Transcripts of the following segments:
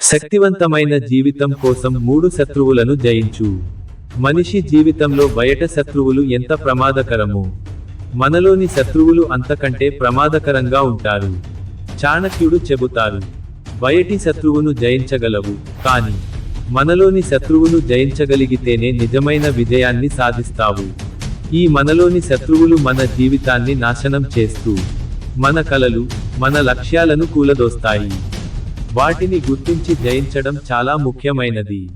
శక్తివంతమైన జీవితం కోసం మూడు శత్రువులను జయించు. మనిషి జీవితంలో బయట శత్రువులు ఎంత ప్రమాదకరమో. మనలోని శత్రువులు అంతకంటే ప్రమాదకరంగా ఉంటారు. చాణక్యుడు చెబుతారు బయటి శత్రువును జయించగలవు కానీ మనలోని శత్రువును జయించగలిగితేనే నిజమైన విజయాన్ని సాధిస్తావు. ఈ మనలోని శత్రువులు మన జీవితాన్ని నాశనం చేస్తూ మన కలలు మన లక్ష్యాలను కూలదోస్తాయి. వాటిని గుర్తించి జయించడం చాలా ముఖ్యమైనది.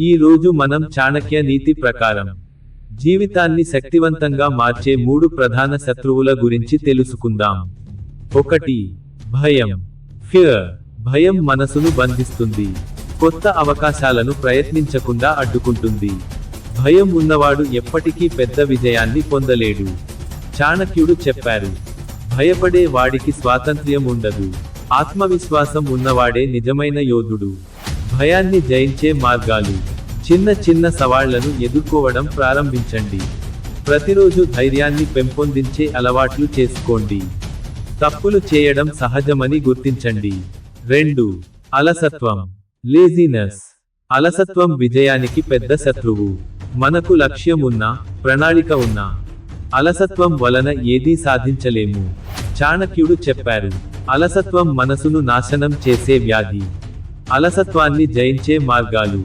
ఈ రోజు మనం చాణక్య నీతి ప్రకారం జీవితాన్ని శక్తివంతంగా మార్చే మూడు ప్రధాన శత్రువుల గురించి తెలుసుకుందాం. ఒకటి భయం. ఫియర్ భయం మనసును బంధిస్తుంది. కొత్త అవకాశాలను ప్రయత్నించకుండా అడ్డుకుంటుంది. భయం ఉన్నవాడు ఎప్పటికీ పెద్ద విజయాన్ని పొందలేడు. చాణక్యుడు చెప్పారు భయపడే వాడికి స్వాతంత్ర్యం ఉండదు. ఆత్మవిశ్వాసం ఉన్నవాడే నిజమైన యోధుడు. భయాన్ని జయించే మార్గాలు. చిన్న చిన్న సవాళ్ళను ఎదుర్కోవడం ప్రారంభించండి. ప్రతిరోజు ధైర్యాన్ని పెంపొందించే అలవాట్లు చేసుకోండి. తప్పులు చేయడం సహజమని గుర్తించండి. రెండు అలసత్వం. లేజినెస్. అలసత్వం విజయానికి పెద్ద శత్రువు. మనకు లక్ష్యం ఉన్నా ప్రణాళిక ఉన్నా. అలసత్వం వలన ఏదీ సాధించలేము. చాణక్యుడు చెప్పారు. అలసత్వం మనసును నాశనం చేసే వ్యాధి. అలసత్వాన్ని జయించే మార్గాలు.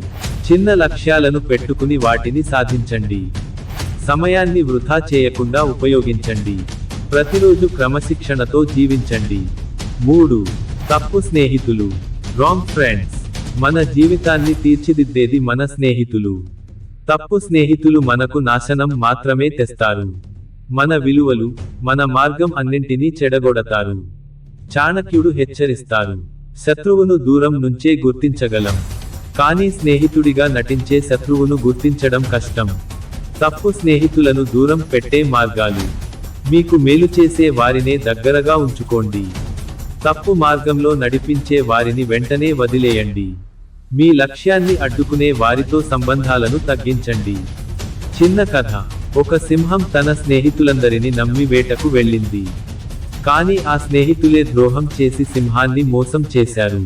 చిన్న లక్ష్యాలను పెట్టుకుని వాటిని సాధించండి. సమయాన్ని వృధా చేయకుండా ఉపయోగించండి. ప్రతిరోజు క్రమశిక్షణతో జీవించండి. మూడు. తప్పు స్నేహితులు. రాంగ్ ఫ్రెండ్స్ మన జీవితాన్ని తీర్చిదిద్దేది మన స్నేహితులు. తప్పు స్నేహితులు మనకు నాశనం మాత్రమే తెస్తారు. మన విలువలు మన మార్గం అన్నింటినీ చెడగొడతారు. చాణక్యుడు హెచ్చరిస్తారు శత్రువును దూరం నుంచే గుర్తించగలం. కానీ స్నేహితుడిగా నటించే శత్రువును గుర్తించడం కష్టం. తప్పు స్నేహితులను దూరం పెట్టే మార్గాలు. మీకు మేలు చేసే వారినే దగ్గరగా ఉంచుకోండి. తప్పు మార్గంలో నడిపించే వారిని వెంటనే వదిలేయండి. మీ లక్ష్యాన్ని అడ్డుకునే వారితో సంబంధాలను తగ్గించండి. చిన్న కథ. ఒక సింహం తన స్నేహితులందరిని నమ్మి వేటకు వెళ్ళింది. కానీ ఆ స్నేహితులే ద్రోహం చేసి సింహాన్ని మోసం చేశారు.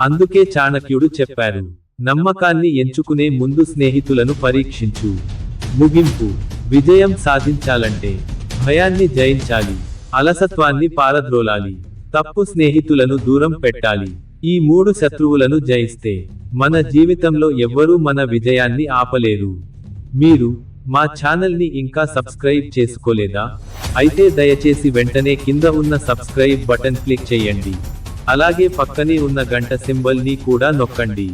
అందుకే చాణక్యుడు చెప్పారు నమ్మకాన్ని ఎంచుకునే ముందు స్నేహితులను పరీక్షించు. ముగింపు విజయం సాధించాలంటే భయాన్ని జయించాలి అలసత్వాన్ని పారద్రోలాలి తప్పు స్నేహితులను దూరం పెట్టాలి. ఈ మూడు శత్రువులను జయిస్తే మన జీవితంలో ఎవ్వరూ మన విజయాన్ని ఆపలేరు. మీరు మా ఛానల్ని ఇంకా సబ్స్క్రైబ్ చేసుకోలేదా? అయితే దయచేసి వెంటనే కింద ఉన్న సబ్స్క్రైబ్ బటన్ క్లిక్ చేయండి. అలాగే పక్కనే ఉన్న గంట సింబల్ని కూడా నొక్కండి.